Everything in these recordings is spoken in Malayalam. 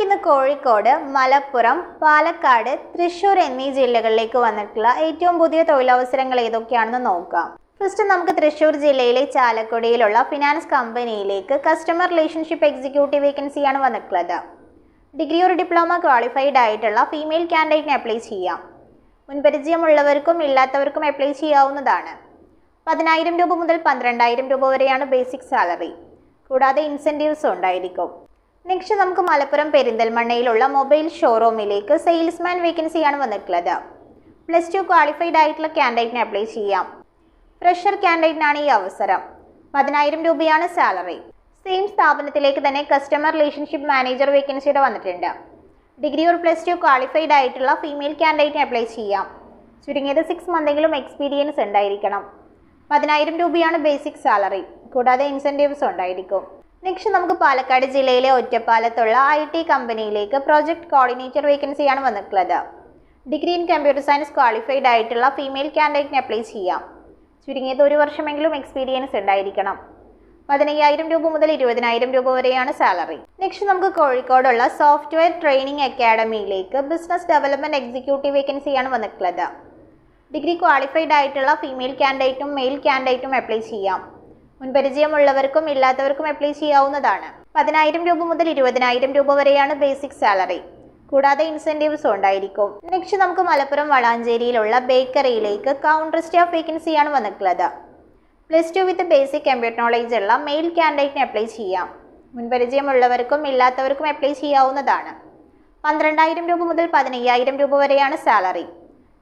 നമുക്കിന്ന് കോഴിക്കോട് മലപ്പുറം പാലക്കാട് തൃശൂർ എന്നീ ജില്ലകളിലേക്ക് വന്നിട്ടുള്ള ഏറ്റവും പുതിയ തൊഴിലവസരങ്ങൾ ഏതൊക്കെയാണെന്ന് നോക്കാം. ഫസ്റ്റ് നമുക്ക് തൃശ്ശൂർ ജില്ലയിലെ ചാലക്കുടിയിലുള്ള ഫിനാൻസ് കമ്പനിയിലേക്ക് കസ്റ്റമർ റിലേഷൻഷിപ്പ് എക്സിക്യൂട്ടീവ് വേക്കൻസിയാണ് വന്നിട്ടുള്ളത്. ഡിഗ്രി ഒരു ഡിപ്ലോമ ക്വാളിഫൈഡ് ആയിട്ടുള്ള ഫീമെയിൽ കാൻഡിഡേറ്റിന് അപ്ലൈ ചെയ്യാം. മുൻപരിചയമുള്ളവർക്കും ഇല്ലാത്തവർക്കും അപ്ലൈ ചെയ്യാവുന്നതാണ്. പതിനായിരം രൂപ മുതൽ പന്ത്രണ്ടായിരം രൂപ വരെയാണ് ബേസിക് സാലറി കൂടാതെ ഇൻസെന്റീവ്സ് ഉണ്ടായിരിക്കും. നെക്സ്റ്റ് നമുക്ക് മലപ്പുറം പെരിന്തൽമണ്ണയിലുള്ള മൊബൈൽ ഷോറൂമിലേക്ക് സെയിൽസ്മാൻ വേക്കൻസിയാണ് വന്നിട്ടുള്ളത്. പ്ലസ് ടു ക്വാളിഫൈഡ് ആയിട്ടുള്ള കാൻഡിഡേറ്റിന് അപ്ലൈ ചെയ്യാം. ഫ്രഷർ കാൻഡിഡേറ്റിനാണ് ഈ അവസരം. പതിനായിരം രൂപയാണ് സാലറി സെയിം സ്ഥാപനത്തിലേക്ക് തന്നെ കസ്റ്റമർ റിലേഷൻഷിപ്പ് മാനേജർ വേക്കൻസിയുടെ വന്നിട്ടുണ്ട്. Degree or plus two qualified ആയിട്ടുള്ള ഫീമെയിൽ കാൻഡിഡേറ്റിന് അപ്ലൈ ചെയ്യാം. ചുരുങ്ങിയത് സിക്സ് മന്തെങ്കിലും എക്സ്പീരിയൻസ് ഉണ്ടായിരിക്കണം. പതിനായിരം രൂപയാണ് ബേസിക് സാലറി കൂടാതെ ഇൻസെന്റീവ്സ് ഉണ്ടായിരിക്കും. നെക്സ്റ്റ് നമുക്ക് പാലക്കാട് ജില്ലയിലെ ഒറ്റപ്പാലത്തുള്ള ഐ ടി കമ്പനിയിലേക്ക് പ്രോജക്ട് കോർഡിനേറ്റർ വേക്കൻസിയാണ് വന്നിട്ടുള്ളത്. Degree in computer science qualified ആയിട്ടുള്ള ഫീമെയിൽ കാൻഡിഡേറ്റിന് അപ്ലൈ ചെയ്യാം. ചുരുങ്ങിയത് ഒരു വർഷമെങ്കിലും എക്സ്പീരിയൻസ് ഉണ്ടായിരിക്കണം. പതിനയ്യായിരം രൂപ മുതൽ ഇരുപതിനായിരം രൂപ വരെയാണ് സാലറി നെക്സ്റ്റ് നമുക്ക് കോഴിക്കോടുള്ള സോഫ്റ്റ്വെയർ ട്രെയിനിങ് അക്കാഡമിയിലേക്ക് ബിസിനസ് ഡെവലപ്മെന്റ് എക്സിക്യൂട്ടീവ് വേക്കൻസിയാണ് വന്നിട്ടുള്ളത്. ഡിഗ്രി ക്വാളിഫൈഡ് ആയിട്ടുള്ള ഫീമെയിൽ കാൻഡിഡേറ്റും മെയിൽ കാൻഡിഡേറ്റും അപ്ലൈ ചെയ്യാം. മുൻപരിചയമുള്ളവർക്കും ഇല്ലാത്തവർക്കും അപ്ലൈ ചെയ്യാവുന്നതാണ്. പതിനായിരം രൂപ മുതൽ ഇരുപതിനായിരം രൂപ വരെയാണ് ബേസിക് സാലറി കൂടാതെ ഇൻസെന്റീവ്സ് ഉണ്ടായിരിക്കും. നെക്സ്റ്റ് നമുക്ക് മലപ്പുറം വളാഞ്ചേരിയിലുള്ള ബേക്കറിയിലേക്ക് കൗണ്ടർ സ്റ്റാഫ് വേക്കൻസിയാണ് വന്നിട്ടുള്ളത്. Plus two with basic computer knowledge ഉള്ള മെയിൽ കാൻഡിഡേറ്റിന് അപ്ലൈ ചെയ്യാം. മുൻപരിചയമുള്ളവർക്കും ഇല്ലാത്തവർക്കും അപ്ലൈ ചെയ്യാവുന്നതാണ്. പന്ത്രണ്ടായിരം രൂപ മുതൽ പതിനയ്യായിരം രൂപ വരെയാണ് സാലറി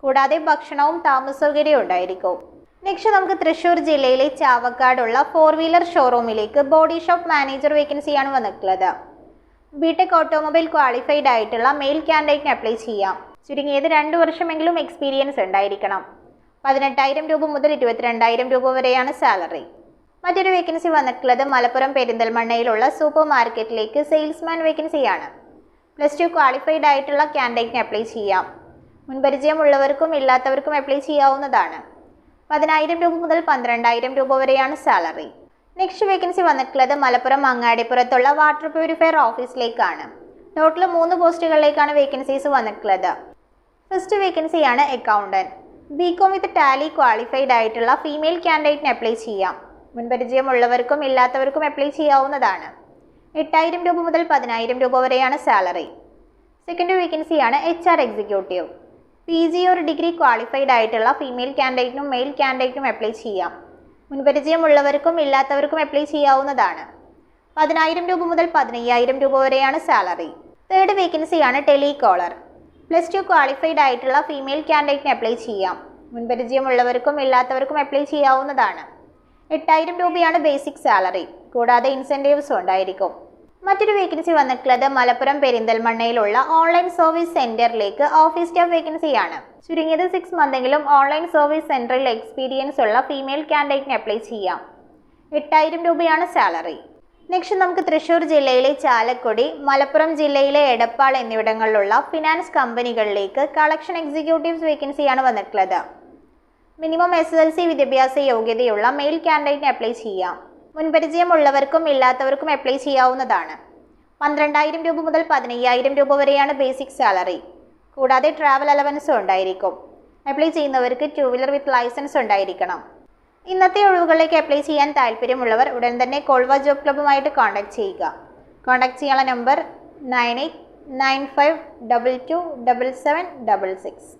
കൂടാതെ ഭക്ഷണവും താമസ സൗകര്യവും ഉണ്ടായിരിക്കും. നെക്സ്റ്റ് നമുക്ക് തൃശ്ശൂർ ജില്ലയിലെ ചാവക്കാടുള്ള ഫോർ വീലർ ഷോറൂമിലേക്ക് ബോഡി ഷോപ്പ് മാനേജർ വേക്കൻസിയാണ് വന്നിട്ടുള്ളത്. ബിടെക് ഓട്ടോമൊബൈൽ ക്വാളിഫൈഡ് ആയിട്ടുള്ള മെയിൽ കാൻഡിഡേറ്റിന് അപ്ലൈ ചെയ്യാം. ചുരുങ്ങിയത് രണ്ട് വർഷമെങ്കിലും എക്സ്പീരിയൻസ് ഉണ്ടായിരിക്കണം. പതിനെട്ടായിരം രൂപ മുതൽ ഇരുപത്തിരണ്ടായിരം രൂപ വരെയാണ് സാലറി മറ്റൊരു വേക്കൻസി വന്നിട്ടുള്ളത് മലപ്പുറം പെരിന്തൽമണ്ണയിലുള്ള സൂപ്പർ മാർക്കറ്റിലേക്ക് സെയിൽസ്മാൻ വേക്കൻസിയാണ് പ്ലസ് ടു ക്വാളിഫൈഡ് ആയിട്ടുള്ള കാൻഡിഡേറ്റിന് അപ്ലൈ ചെയ്യാം. മുൻപരിചയമുള്ളവർക്കും ഇല്ലാത്തവർക്കും അപ്ലൈ ചെയ്യാവുന്നതാണ്. പതിനായിരം രൂപ മുതൽ പന്ത്രണ്ടായിരം രൂപ വരെയാണ് സാലറി നെക്സ്റ്റ് വേക്കൻസി വന്നിട്ടുള്ളത് മലപ്പുറം അങ്ങാടിപ്പുറത്തുള്ള വാട്ടർ പ്യൂരിഫയർ ഓഫീസിലേക്കാണ് ടോട്ടൽ മൂന്ന് പോസ്റ്റുകളിലേക്കാണ് വേക്കൻസീസ് വന്നിട്ടുള്ളത്. ഫസ്റ്റ് വേക്കൻസിയാണ് accountant B com with Tally qualified ആയിട്ടുള്ള ഫീമെയിൽ കാൻഡിഡേറ്റിന് അപ്ലൈ ചെയ്യാം. മുൻപരിചയമുള്ളവർക്കും ഇല്ലാത്തവർക്കും അപ്ലൈ ചെയ്യാവുന്നതാണ്. എട്ടായിരം രൂപ മുതൽ പതിനായിരം രൂപ വരെയാണ് സാലറി സെക്കൻഡ് വേക്കൻസിയാണ് H R executive P G ഒരു ഡിഗ്രി ക്വാളിഫൈഡ് ആയിട്ടുള്ള ഫീമെയിൽ കാൻഡിഡേറ്റിനും മെയിൽ കാൻഡിഡേറ്റിനും അപ്ലൈ ചെയ്യാം. മുൻപരിചയമുള്ളവർക്കും ഇല്ലാത്തവർക്കും അപ്ലൈ ചെയ്യാവുന്നതാണ്. പതിനായിരം രൂപ മുതൽ പതിനയ്യായിരം രൂപ വരെയാണ് സാലറി തേർഡ് വേക്കൻസിയാണ് ടെലികോളർ പ്ലസ് ടു ക്വാളിഫൈഡ് ആയിട്ടുള്ള ഫീമെയിൽ കാൻഡിഡേറ്റിന് അപ്ലൈ ചെയ്യാം. മുൻപരിചയമുള്ളവർക്കും ഇല്ലാത്തവർക്കും അപ്ലൈ ചെയ്യാവുന്നതാണ്. എട്ടായിരം രൂപയാണ് ബേസിക് സാലറി കൂടാതെ ഇൻസെന്റീവ്സും ഉണ്ടായിരിക്കും. മറ്റൊരു വേക്കൻസി വന്നിട്ടുള്ളത് മലപ്പുറം പെരിന്തൽമണ്ണയിലുള്ള ഓൺലൈൻ സർവീസ് സെന്ററിലേക്ക് ഓഫീസ് സ്റ്റാഫ് വേക്കൻസിയാണ് ചുരുങ്ങിയത് സിക്സ് മന്തെങ്കിലും ഓൺലൈൻ സർവീസ് സെന്ററിൽ എക്സ്പീരിയൻസ് ഉള്ള ഫീമെയിൽ കാൻഡിഡേറ്റിന് അപ്ലൈ ചെയ്യാം. എട്ടായിരം രൂപയാണ് സാലറി നെക്സ്റ്റ് നമുക്ക് തൃശ്ശൂർ ജില്ലയിലെ ചാലക്കുടി മലപ്പുറം ജില്ലയിലെ എടപ്പാൾ എന്നിവിടങ്ങളിലുള്ള ഫിനാൻസ് കമ്പനികളിലേക്ക് കളക്ഷൻ എക്സിക്യൂട്ടീവ്സ് വേക്കൻസിയാണ് വന്നിട്ടുള്ളത്. മിനിമം എസ് എൽ സി വിദ്യാഭ്യാസ യോഗ്യതയുള്ള മെയിൽ കാൻഡിഡേറ്റിന് അപ്ലൈ ചെയ്യാം. മുൻപരിചയമുള്ളവർക്കും ഇല്ലാത്തവർക്കും അപ്ലൈ ചെയ്യാവുന്നതാണ്. പന്ത്രണ്ടായിരം രൂപ മുതൽ പതിനയ്യായിരം രൂപ വരെയാണ് ബേസിക് സാലറി കൂടാതെ ട്രാവൽ അലവൻസും ഉണ്ടായിരിക്കും. അപ്ലൈ ചെയ്യുന്നവർക്ക് ടു വീലർ വിത്ത് ലൈസൻസ് ഉണ്ടായിരിക്കണം. ഇന്നത്തെ ഒഴിവുകളിലേക്ക് അപ്ലൈ ചെയ്യാൻ താല്പര്യമുള്ളവർ ഉടൻ തന്നെ കോൾവ ജോബ് ക്ലബ്ബുമായിട്ട് കോൺടാക്ട് ചെയ്യുക. കോൺടാക്ട് ചെയ്യാനുള്ള number nine eight nine five double two double seven double six